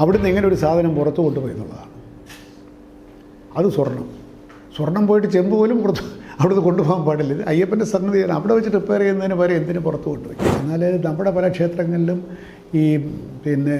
അവിടുന്ന് എങ്ങനെ ഒരു സാധനം പുറത്ത് കൊണ്ടുപോയി എന്നുള്ളതാണ്. അത് സ്വർണം. സ്വർണം പോയിട്ട് ചെമ്പ് പോലും പുറത്ത് അവിടുന്ന് കൊണ്ടുപോകാൻ പാടില്ല. ഇത് അയ്യപ്പന്റെ സന്നദ്ധിയാണ് അവിടെ വെച്ച് റിപ്പയർ ചെയ്യുന്നതിന് വരെ എന്തിനു പുറത്ത് കൊണ്ടുപോയി? എന്നാൽ നമ്മുടെ പല ക്ഷേത്രങ്ങളിലും ഈ പിന്നെ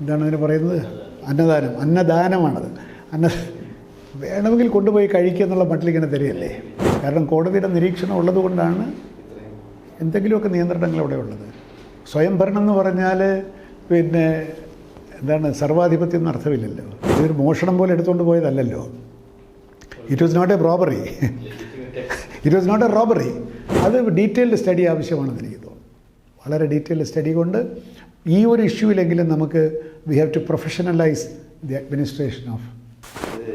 എന്താണ് അതിന് പറയുന്നത്? അന്നദാനം. അന്നദാനമാണത്. അന്ന വേണമെങ്കിൽ കൊണ്ടുപോയി കഴിക്കുക എന്നുള്ള മട്ടിലിങ്ങനെ തരികയല്ലേ? കാരണം കോടതിയുടെ നിരീക്ഷണം ഉള്ളതുകൊണ്ടാണ് എന്തെങ്കിലുമൊക്കെ നിയന്ത്രണങ്ങൾ അവിടെ ഉള്ളത്. സ്വയംഭരണം എന്ന് പറഞ്ഞാൽ പിന്നെ എന്താണ് സർവാധിപത്യം എന്ന അർത്ഥമില്ലല്ലോ. ഇതൊരു മോഷണം പോലെ എടുത്തുകൊണ്ട് പോയതല്ലല്ലോ. It was not a robbery it was not a robbery അത് ഡീറ്റെയിൽഡ് സ്റ്റഡി ആവശ്യമാണെന്ന് എനിക്ക് തോന്നുന്നു. വളരെ ഡീറ്റെയിൽഡ് സ്റ്റഡി കൊണ്ട് ഈ ഒരു ഇഷ്യൂവിലെങ്കിലും നമുക്ക് we have to professionalise the administration of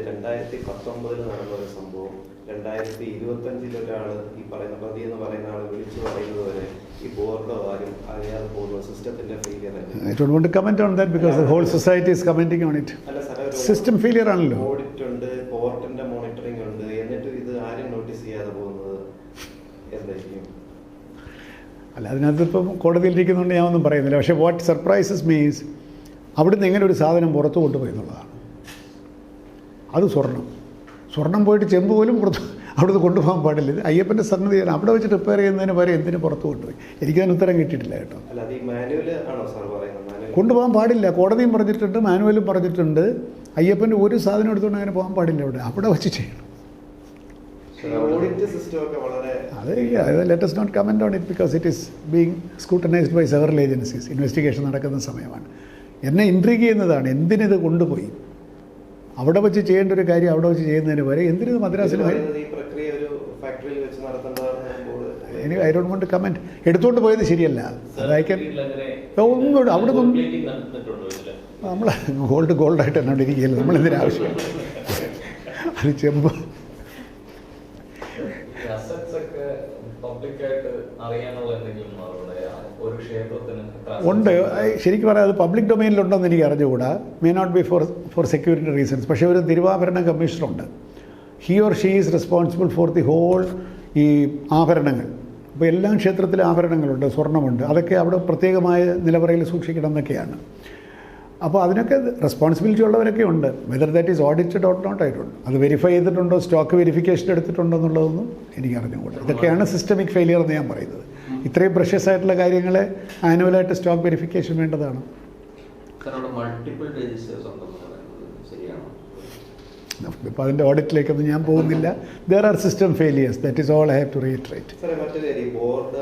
രണ്ടായിരത്തി പത്തൊമ്പതിൽ നടന്ന ഒരു സംഭവം. രണ്ടായിരത്തി ഇരുപത്തഞ്ചിൽ ഒരാൾ ഈ പറയുന്ന പ്രതി എന്ന് പറയുന്ന ആൾ വിളിച്ചു പറയുന്നത് വരെ ഈ ബോർഡോ ആരും അറിയാതെ പോകുന്ന സിസ്റ്റത്തിന്റെ failure I don't want comment on that because the whole society is commenting on it അല്ല സാറേ സിസ്റ്റം ഫെയിലിയർ ആണല്ലോ. ഓഡിറ്റ് ഉണ്ട് കോർട്ടിന്റെ മോണിറ്ററിംഗ് ഉണ്ട് എന്നിട്ട് ഇത് ആരും നോട്ടീസ് ചെയ്യാതെ പോകുന്നത് എന്തായിരിക്കും? അല്ല അതിനകത്ത് ഇപ്പം കോടതിയിലിരിക്കുന്നതുകൊണ്ട് ഞാനൊന്നും ഒന്നും പറയുന്നില്ല. പക്ഷേ വാട്ട് സർപ്രൈസസ് മീൻസ് അവിടുന്ന് എങ്ങനെ ഒരു സാധനം പുറത്തു കൊണ്ടുപോയി എന്നുള്ളതാണ്. അത് സ്വർണം സ്വർണം പോയിട്ട് ചെമ്പ് പോലും പുറത്ത് അവിടുന്ന് കൊണ്ടുപോകാൻ പാടില്ല. ഇത് അയ്യപ്പന്റെ സന്നദ്ധിയാണ് അവിടെ വെച്ച് റിപ്പയർ ചെയ്യുന്നതിന് വരെ എന്തിനു പുറത്ത് കൊണ്ടുപോയി? എനിക്കതിന് ഉത്തരം കിട്ടിയിട്ടില്ല കേട്ടോ. കൊണ്ടുപോകാൻ പാടില്ല. കോടതിയും പറഞ്ഞിട്ടുണ്ട് മാനുവലും പറഞ്ഞിട്ടുണ്ട്. അയ്യപ്പന്റെ ഒരു സാധനം എടുത്തുകൊണ്ട് അങ്ങനെ പോകാൻ പാടില്ല അവിടെ അവിടെ വെച്ച് ചെയ്യണം. അത് let's not comment on it because it is being scrutinised by several agencies investigation നടക്കുന്ന സമയമാണ്. എന്നെ ഇൻട്രീഗ് ചെയ്യുന്നതാണ്. എന്തിനിത് കൊണ്ടുപോയി? അവിടെ വെച്ച് ചെയ്യേണ്ട ഒരു കാര്യം അവിടെ വെച്ച് ചെയ്യുന്നതിന് വരെ എന്തിനും മദ്രാസിൽ ഇനി ഈ പ്രക്രിയ ഒരു ഫാക്ടറിയിൽ വെച്ച് നടത്തേണ്ടതാണ് ബോർഡ് എനിക്ക് ഐ ഡോണ്ട് വോണ്ട് കമന്റ് എടുത്തുകൊണ്ട് പോയത് ശരിയല്ല. ഒന്നും അവിടെ നിന്നും നമ്മൾ ഗോൾഡ് ഗോൾഡായിട്ട് ഇരിക്കുകയല്ലോ നമ്മൾ എന്തിനാ ആവശ്യം? അത് ചെമ്പ്. അറിയാനുള്ള എന്തെങ്കിലും മാർഗമുണ്ടോ? ഒരു ക്ഷേത്രത്തിന് എത്ര ഉണ്ട്. ശരിക്കും പറയാം അത് പബ്ലിക് ഡൊമൈനിലുണ്ടെന്ന് എനിക്ക് അറിഞ്ഞുകൂടാ. May not be for for security reasons പക്ഷേ ഒരു തിരുവാഭരണ കമ്മീഷണറുണ്ട്. He or she is responsible for the whole ഈ ആഭരണങ്ങൾ. അപ്പോൾ എല്ലാ ക്ഷേത്രത്തിലും ആഭരണങ്ങളുണ്ട് സ്വർണമുണ്ട് അതൊക്കെ അവിടെ പ്രത്യേകമായ നിലവറയിൽ സൂക്ഷിക്കണം എന്നൊക്കെയാണ്. അപ്പോൾ അതിനൊക്കെ റെസ്പോൺസിബിലിറ്റി ഉള്ളവരൊക്കെ ഉണ്ട് whether that is audited or not ആയിട്ടുണ്ട് അത് വെരിഫൈ ചെയ്തിട്ടുണ്ടോ സ്റ്റോക്ക് വെരിഫിക്കേഷൻ എടുത്തിട്ടുണ്ടോ എന്നുള്ളതൊന്നും എനിക്ക് അറിഞ്ഞുകൂടാ. ഇതൊക്കെയാണ് സിസ്റ്റമിക് ഫെയിലിയർ എന്ന് ഞാൻ പറയുന്നത്. ഇത്രയും പ്രഷ്യസ് ആയിട്ടുള്ള കാര്യങ്ങൾ ആനുവലായിട്ട് സ്റ്റോക്ക് വെരിഫിക്കേഷൻ വേണ്ടതാണ്. ഇപ്പോൾ അതിന്റെ ഓഡിറ്റിലേക്കൊന്നും ഞാൻ പോകുന്നില്ല. There are system failures that is all I have to reiterate board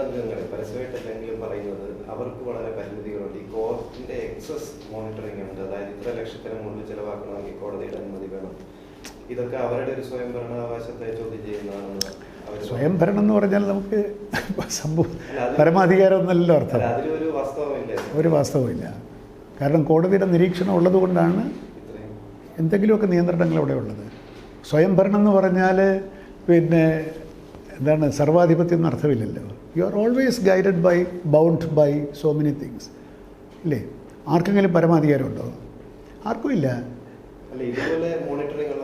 പറയുന്നത് അവർക്ക് വളരെ പരിമിതികളുണ്ട്. ഈ എക്സസ് മോണിറ്ററിംഗ് ഉണ്ട്. അതായത് ഇത്ര ലക്ഷത്തിന് മുകളിൽ ചിലവാക്കണമെങ്കിൽ കോടതിയുടെ അനുമതി വേണം. ഇതൊക്കെ അവരുടെ ഒരു സ്വയംഭരണാവകാശത്തെ ചോദ്യം ചെയ്യുന്നതാണെന്ന് അവർ സ്വയം ഭരണം എന്ന് പറഞ്ഞാൽ നമുക്ക് സംഭവം പരമാധികാരം എന്നല്ലോ അർത്ഥം. അല്ല, ഒരു വാസ്തവമില്ല. കാരണം കോടതിയുടെ നിരീക്ഷണം ഉള്ളതുകൊണ്ടാണ് എന്തെങ്കിലുമൊക്കെ നിയന്ത്രണങ്ങൾ അവിടെ ഉള്ളത്. സ്വയംഭരണം എന്ന് പറഞ്ഞാൽ പിന്നെ എന്താണ് സർവാധിപത്യം എന്ന് അർത്ഥമില്ലല്ലോ. You are always guided by bound by so many things ഇല്ലേ? ആർക്കെങ്കിലും പരമാധികാരം ഉണ്ടോ? ആർക്കും ഇല്ല. അല്ല ഇതുപോലെ മോണിറ്ററിംഗ്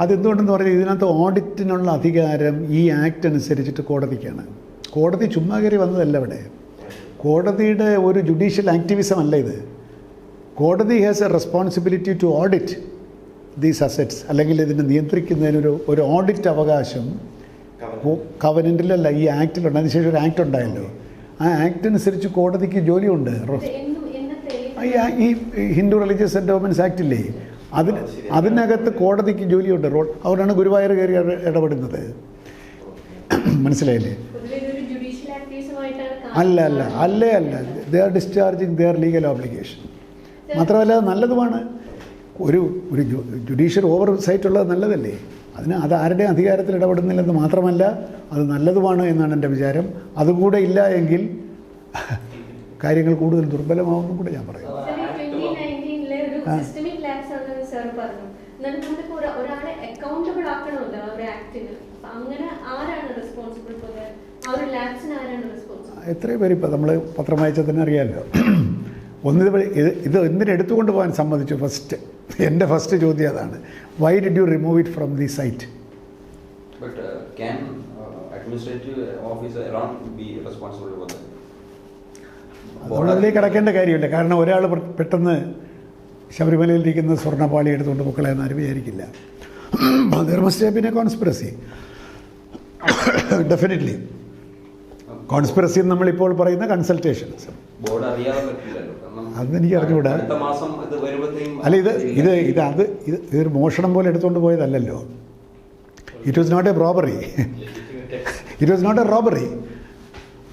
അതെന്തുകൊണ്ടെന്ന് പറഞ്ഞാൽ ഇതിനകത്ത് ഓഡിറ്റിനുള്ള അധികാരം ഈ ആക്ട് അനുസരിച്ചിട്ട് കോടതിക്കാണ്. കോടതി ചുമ്മാ കയറി വന്നതല്ല ഇവിടെ. കോടതിയുടെ ഒരു ജുഡീഷ്യൽ ആക്ടിവിസം അല്ല ഇത്. കോടതി has a responsibility to audit these assets അല്ലെങ്കിൽ ഇതിനെ നിയന്ത്രിക്കുന്നതിനൊരു ഒരു ഓഡിറ്റ് അവകാശം കവനന്റിലല്ല ഈ ആക്ടിലുണ്ട്. അതിനുശേഷം ഒരു ആക്ട് ഉണ്ടായല്ലോ. ആ ആക്ട് അനുസരിച്ച് കോടതിക്ക് ജോലിയുണ്ട്. ഈ ഹിന്ദു റിലീജിയസ് എൻഡോമെൻസ് ആക്ട് ഇല്ലേ? അതിന് അതിനകത്ത് കോടതിക്ക് ജോലിയുണ്ട്. റോൾ അതുകൊണ്ടാണ് ഗുരുവായൂർ കയറി ഇട- ഇടപെടുന്നത്. മനസ്സിലായില്ലേ? അല്ല അല്ല അല്ലേ അല്ല. They are discharging their legal obligation മാത്രമല്ല നല്ലതുമാണ്. ഒരു ഒരു ജുഡീഷ്യൽ ഓവർ സൈറ്റ് ഉള്ളത് നല്ലതല്ലേ? അതിന് അത് ആരുടെ അധികാരത്തിൽ ഇടപെടുന്നില്ലെന്ന് മാത്രമല്ല അത് നല്ലതുമാണ് എന്നാണ് എന്റെ വിചാരം. അതുകൂടെ ഇല്ല എങ്കിൽ കാര്യങ്ങൾ കൂടുതൽ ദുർബലമാവുമെന്നും കൂടെ ഞാൻ പറയും ട്വന്റി നയന്റീനിലെ ഒരു ആ. സിസ്റ്റമിക് ലാബ്സ് ആണെന്ന് സാർ പറഞ്ഞു എന്നാലും നമുക്കിപ്പോ ഒരു- ഒരാളെ അക്കൗണ്ടബിൾ ആക്കണമല്ലോ ആ ഒരു ആക്ടിന് അപ്പൊ അങ്ങനെ ആരാണ് റെസ്പോൺസിബിൾ ഫോർ ആ ഒരു ലാബ്സിന് ആരാണ് റെസ്പോൺസിബിൾ എത്രയോ പേര് ഇപ്പോൾ നമ്മൾ പത്രം വായിച്ചാൽ തന്നെ അറിയാമല്ലോ. ഒന്നിത് ഇത് ഇത് എന്തിനെ എടുത്തുകൊണ്ട് പോകാൻ സമ്മതിച്ചു ഫസ്റ്റ് എന്റെ ഫസ്റ്റ് ചോദ്യം അതാണ്. Why did you remove it from the site but അടക്കേണ്ട കിടക്കേണ്ട കാര്യമില്ല. കാരണം ഒരാൾ പെട്ടെന്ന് ശബരിമലയിലിരിക്കുന്ന സ്വർണപാളി എടുത്തുകൊണ്ട് പൊക്കളെ ആരും വിചാരിക്കില്ല. എ കോൺസ്പിറസി ഡെഫിനറ്റ്ലി കോൺസ്പിറസി നമ്മളിപ്പോൾ പറയുന്ന കൺസൾട്ടേഷൻസ്. അതെനിക്ക് അറിഞ്ഞുകൂടാ. അല്ല ഇത് ഇത് ഇത് അത് ഇത് ഇതൊരു മോഷണം പോലെ എടുത്തുകൊണ്ട് പോയതല്ലല്ലോ. It was not a robbery it was not a robbery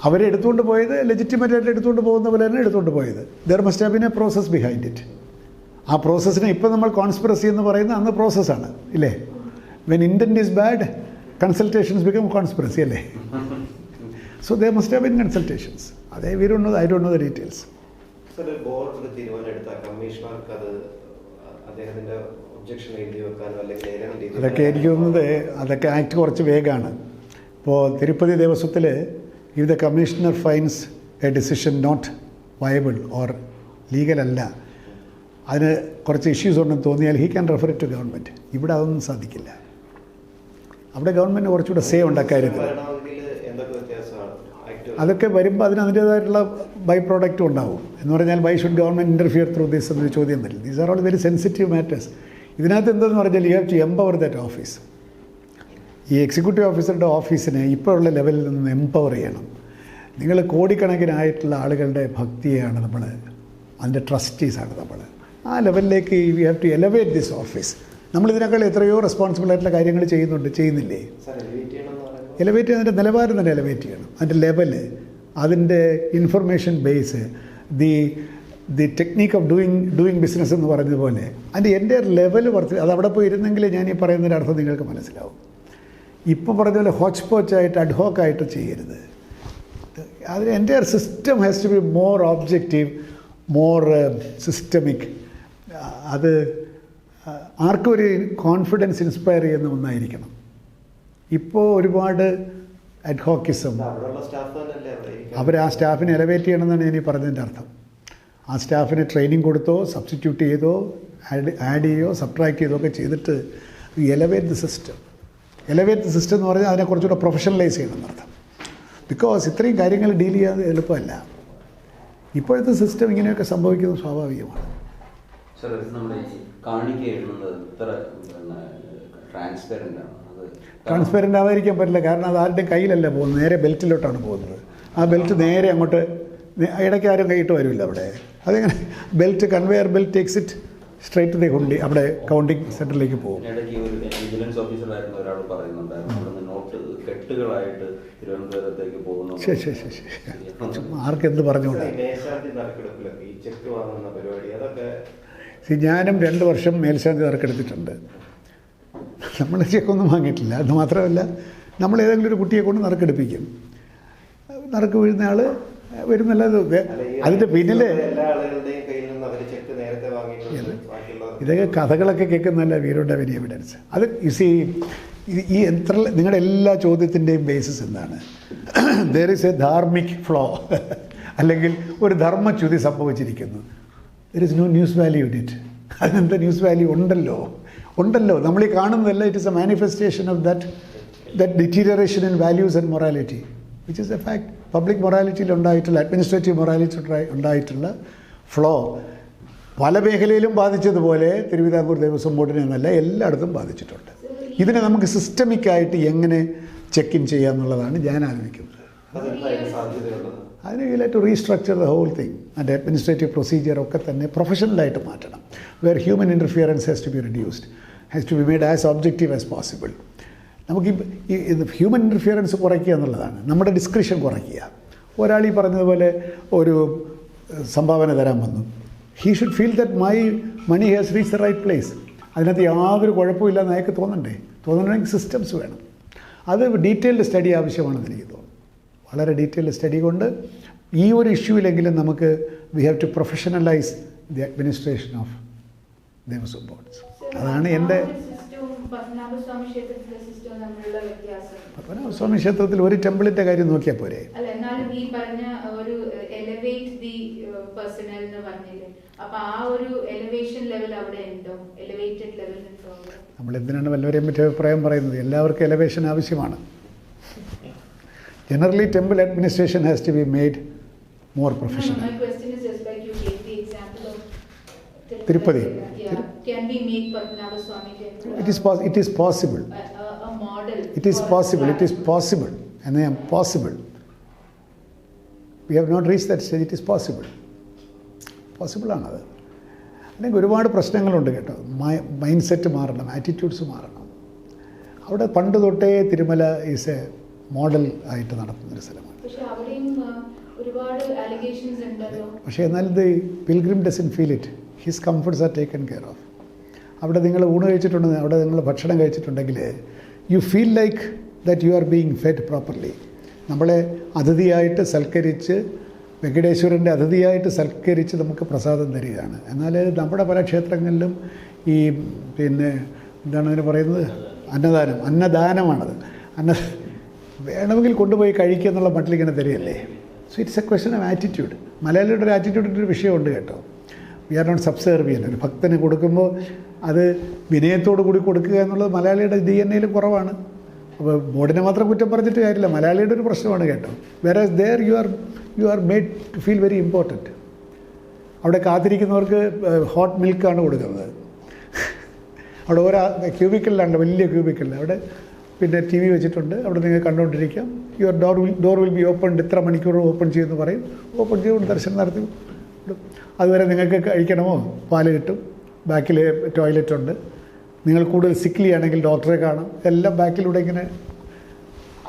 അവരെ എടുത്തുകൊണ്ട് പോയത് ലെജിറ്റിമേറ്റ് ആയിട്ട് എടുത്തുകൊണ്ട് പോകുന്ന പോലെ തന്നെ എടുത്തുകൊണ്ട് പോയത്. There must have been a process behind it ആ പ്രോസസ്സിനെ ഇപ്പം നമ്മൾ കോൺസ്പിറസി എന്ന് പറയുന്ന അന്ന് പ്രോസസ്സാണ് ഇല്ലേ? When intent is bad consultations become conspiracy അല്ലേ? So the must have in consultations അതേ we don't know. I do know the details sir the board തീരുമാനം എടുത്താൽ കമ്മീഷണർക്ക് അത് അദ്ദേഹത്തിന്റെ ഒബ്ജക്ഷൻ എഴുതി വെക്കാനോ അല്ലെങ്കിൽ ഏതെങ്കിലും രീതിയിൽ അതൊക്കെ എനിക്ക് തോന്നുന്നത് അതൊക്കെ ആക്ട് കുറച്ച് വേഗമാണ് ഇപ്പോൾ Tirupati ദേവസ്വത്തിൽ if the commissioner finds a decision not viable or legal അല്ല അതിന് കുറച്ച് ഇഷ്യൂസ് ഉണ്ടെന്ന് തോന്നിയാൽ he can refer to government ഇവിടെ അതൊന്നും സാധിക്കില്ല. അവിടെ ഗവൺമെന്റ് കുറച്ചുകൂടെ സേവ് ഉണ്ട് അക്കാര്യത്തിൽ അതൊക്കെ വരുമ്പോൾ അതിന് അതിന്റേതായിട്ടുള്ള ബൈ പ്രോഡക്റ്റും ഉണ്ടാവും. എന്ന് പറഞ്ഞാൽ why should government interfere through these എന്നൊരു ചോദ്യം വരും. These are all very sensitive matters ഇതിനകത്ത് എന്തെന്ന് പറഞ്ഞാൽ you have to empower that office ഈ എക്സിക്യൂട്ടീവ് ഓഫീസറുടെ ഓഫീസിനെ ഇപ്പോഴുള്ള ലെവലിൽ നിന്ന് എംപവർ ചെയ്യണം. നിങ്ങൾ കോടിക്കണക്കിനായിട്ടുള്ള ആളുകളുടെ ഭക്തിയാണ് നമ്മൾ അതിന്റെ ട്രസ്റ്റീസാണ് നമ്മൾ. ആ ലെവലിലേക്ക് you have to elevate this office നമ്മൾ ഇതിനേക്കാൾ എത്രയോ റെസ്പോൺസിബിൾ ആയിട്ടുള്ള കാര്യങ്ങൾ ചെയ്യുന്നുണ്ട് ചെയ്യുന്നില്ലേ? എലിവേറ്റ് അതിന്റെ നിലവാരം തന്നെ എലവേറ്റ് ചെയ്യണം. അതിന്റെ ലെവൽ അതിന്റെ information base the the technique of doing doing business എന്ന് പറഞ്ഞതുപോലെ അതിന്റെ എന്റെ ലെവൽ വർദ്ധി അത് അവിടെ പോയി ഇരുന്നെങ്കിൽ ഞാൻ ഈ പറയുന്നതിന്റെ അർത്ഥം നിങ്ങൾക്ക് മനസ്സിലാവും. ഇപ്പോൾ പറഞ്ഞ പോലെ ഹോച്ച് പോച്ചായിട്ട് അഡ്ഹോക്കായിട്ട് ചെയ്യരുത്. അതിന് എന്റെ system has to be more objective more systemic അത് ആർക്കും ഒരു കോൺഫിഡൻസ് ഇൻസ്പയർ ചെയ്യുന്ന ഒന്നായിരിക്കണം. ഇപ്പോൾ ഒരുപാട് അഡ്ഹോക്കിസം? അവർ ആ സ്റ്റാഫിനെ എലവേറ്റ് ചെയ്യണമെന്നാണ് ഞാൻ ഈ പറഞ്ഞതിന്റെ അർത്ഥം. ആ സ്റ്റാഫിന് ട്രെയിനിങ് കൊടുത്തോ സബ്സ്റ്റിറ്റ്യൂട്ട് ചെയ്തോ ആഡ് ആഡ് ചെയ്യോ സബ്ട്രാക്ട് ചെയ്തോ ഒക്കെ ചെയ്തിട്ട് elevate the system elevate the system എന്ന് പറഞ്ഞാൽ അതിനെ കുറച്ചുകൂടെ പ്രൊഫഷണലൈസ് ചെയ്യണം എന്നർത്ഥം ബിക്കോസ് ഇത്രയും കാര്യങ്ങൾ ഡീൽ ചെയ്യാൻ എളുപ്പമല്ല. ഇപ്പോഴത്തെ സിസ്റ്റം ഇങ്ങനെയൊക്കെ സംഭവിക്കുന്നത് സ്വാഭാവികമാണ്. ഈ ഇത്ര ട്രാൻസ്പെറന്റ് ആണ്. ട്രാൻസ്പെറന്റ് ആവാതിരിക്കാൻ പറ്റില്ല. കാരണം അത് ആരുടെയും കയ്യിലല്ല പോകുന്നത്. നേരെ ബെൽറ്റിലോട്ടാണ് പോകുന്നത്. ആ ബെൽറ്റ് നേരെ അങ്ങോട്ട് ഇടയ്ക്ക് ആരും കൈയിട്ട് വരില്ല അവിടെ. അതെങ്ങനെ? Belt conveyor belt takes it കൊണ്ടി the കൊണ്ടി അവിടെ കൗണ്ടിങ് സെന്ററിലേക്ക് പോകും. വിജിലൻസ് ഓഫീസറായിരുന്ന ഒരാൾ പറയുന്നുണ്ടായിരുന്നു. നോട്ട് കെട്ടുകളായിട്ട് തിരുവനന്തപുരത്തേക്ക് പോകുന്നു ശരി ശരി ശരി ആർക്കെന്ത് പറഞ്ഞുകൊണ്ട്. ഞാനും രണ്ട് വർഷം മേൽശാന്തി നറുക്കെടുത്തിട്ടുണ്ട്. നമ്മൾ ചെക്കൊന്നും വാങ്ങിയിട്ടില്ല. അത് മാത്രമല്ല നമ്മൾ ഏതെങ്കിലും ഒരു കുട്ടിയെ കൊണ്ട് നറുക്കെടുപ്പിക്കും നറുക്ക് വീഴുന്ന ആൾ വരുന്നല്ല അതിന്റെ പിന്നിൽ ഇതൊക്കെ കഥകളൊക്കെ കേൾക്കുന്നതല്ല വീരോടെ വലിയ എവിഡൻസ് അത് ഇസി ഈ എത്ര നിങ്ങളുടെ എല്ലാ ചോദ്യത്തിന്റെയും ബേസിസ് എന്താണ്? There is a dharmic flaw അല്ലെങ്കിൽ ഒരു ധർമ്മച്യുതി സംഭവിച്ചിരിക്കുന്നു. There is no news value in it അതിനെന്താ ന്യൂസ് വാല്യൂ ഉണ്ടല്ലോ? ഉണ്ടല്ലോ. നമ്മൾ ഈ കാണുന്നതല്ല it is a manifestation of that that deterioration in values and morality which is a fact public മൊറാലിറ്റിയിൽ ഉണ്ടായിട്ടുള്ള അഡ്മിനിസ്ട്രേറ്റീവ് മൊറാലിറ്റി ഉണ്ടായിട്ടുള്ള ഫ്ലോ പല മേഖലയിലും ബാധിച്ചതുപോലെ തിരുവിതാംകൂർ ദേവസ്വം ബോർഡിനെ എന്നല്ല എല്ലായിടത്തും ബാധിച്ചിട്ടുണ്ട്. ഇതിനെ നമുക്ക് സിസ്റ്റമിക്കായിട്ട് എങ്ങനെ ചെക്ക് ഇൻ ചെയ്യാമെന്നുള്ളതാണ് ഞാൻ ആലോചിക്കുന്നത്. അതിന് you to restructure the whole thing and administrative procedure ഒക്കെ തന്നെ പ്രൊഫഷണലായിട്ട് മാറ്റണം. Where human interference has to be reduced has to be made as objective as possible നമുക്ക് ഈ ഹ്യൂമൻ ഇന്റർഫിയറൻസ് കുറയ്ക്കുക എന്നുള്ളതാണ്. നമ്മുടെ ഡിസ്ക്രിപ്ഷൻ കുറയ്ക്കുക. ഒരാൾ ഈ പറഞ്ഞതുപോലെ ഒരു സംഭാവന തരാൻ വന്നു. He should feel that my money has reach the right place അതിനകത്ത് യാതൊരു കുഴപ്പമില്ലെന്ന് അയാൾക്ക് തോന്നണ്ടേ? തോന്നണമെങ്കിൽ സിസ്റ്റംസ് വേണം. അത് ഡീറ്റെയിൽഡ് സ്റ്റഡി ആവശ്യമാണെന്ന് എനിക്ക് തോന്നുന്നു. വളരെ ഡീറ്റെയിൽഡ് സ്റ്റഡി കൊണ്ട് ഈ ഒരു ഇഷ്യൂവിലെങ്കിലും നമുക്ക് we have to professionalise the administration of Devaswom boards അതാണ് എന്റെ പത്മനാഭസ്വാമി ക്ഷേത്രത്തിൽ ഒരു ടെമ്പിളിന്റെ കാര്യം നോക്കിയാൽ പോരെ? നമ്മൾ എന്തിനാണ് വല്ലവരെയും മറ്റേ അഭിപ്രായം പറയുന്നത്? എല്ലാവർക്കും എലവേഷൻ ആവശ്യമാണ്. Generally temple administration has to be made more No, no, professional my question is just like you gave Yeah, can we make Padmanabha Swami temple? It is pose it is possible a, a, model. It is for possible it is Trivandrum. Possible എന്ന് ഞാൻ possible we have not reach that stage it is possible പോസിബിളാണത് അല്ലെങ്കിൽ ഒരുപാട് പ്രശ്നങ്ങളുണ്ട് കേട്ടോ. Mind set മാറണം. Attitudes മാറണം. അവിടെ പണ്ട് തൊട്ടേ തിരുമല ഈസ് എ മോഡൽ ആയിട്ട് നടത്തുന്നൊരു സ്ഥലമാണ്. പക്ഷേ എന്നാൽ ഇത് pilgrim doesn't feel it his comforts are taken care of അവിടെ നിങ്ങൾ ഊണ് കഴിച്ചിട്ടുണ്ടെങ്കിൽ അവിടെ നിങ്ങൾ ഭക്ഷണം കഴിച്ചിട്ടുണ്ടെങ്കിൽ you feel like that you are being fed properly നമ്മളെ അതിഥിയായിട്ട് സൽക്കരിച്ച് വെങ്കടേശ്വരന്റെ അതിഥിയായിട്ട് സൽക്കരിച്ച് നമുക്ക് പ്രസാദം തരികയാണ്. എന്നാൽ നമ്മുടെ പല ക്ഷേത്രങ്ങളിലും ഈ പിന്നെ എന്താണ് അതിന് പറയുന്നത്? അന്നദാനം അന്നദാനമാണത്. അന്ന വേണമെങ്കിൽ കൊണ്ടുപോയി കഴിക്കുക എന്നുള്ള മട്ടിലിങ്ങനെ തരികയല്ലേ? So it's a question of attitude മലയാളിയുടെ ഒരു ആറ്റിറ്റ്യൂഡിന്റെ ഒരു വിഷയമുണ്ട് കേട്ടോ. വി ആർ നോട്ട് സബ്സർവിയൻ ഒരു ഭക്തന് കൊടുക്കുമ്പോൾ അത് വിനയത്തോടു കൂടി കൊടുക്കുക എന്നുള്ളത് മലയാളിയുടെ ഡി എൻ എയിൽ കുറവാണ്. അപ്പോൾ ബോർഡിനെ മാത്രം കുറ്റം പറഞ്ഞിട്ട് കാര്യമില്ല. മലയാളിയുടെ ഒരു പ്രശ്നമാണ് കേട്ടോ. വേറെ there you are you are made to feel very important അവിടെ കാത്തിരിക്കുന്നവർക്ക് ഹോട്ട് മിൽക്കാണ് കൊടുക്കുന്നത്. അവിടെ ഓരോ ക്യൂബിക്കലിലാണ് വലിയ ക്യൂബിക്കലിൽ അവിടെ പിന്നെ ടി വി വെച്ചിട്ടുണ്ട്. അവിടെ നിങ്ങൾ കണ്ടുകൊണ്ടിരിക്കാം your door will door will be open ഇത്ര മണിക്കൂർ ഓപ്പൺ ചെയ്യുമെന്ന് പറയും. ഓപ്പൺ ചെയ്തുകൊണ്ട് ദർശനം നടത്തി. അതുവരെ നിങ്ങൾക്ക് കഴിക്കണമോ? പാൽ കിട്ടും ബാക്കിൽ ടോയ്ലറ്റ് ഉണ്ട് നിങ്ങൾ കൂടുതൽ സിക്ലി ആണെങ്കിൽ ഡോക്ടറെ കാണാം. എല്ലാം ബാക്കിലൂടെ ഇങ്ങനെ.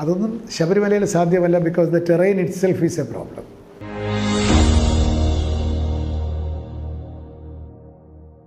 അതൊന്നും ശബരിമലയിൽ സാധ്യമല്ല because the terrain itself is a problem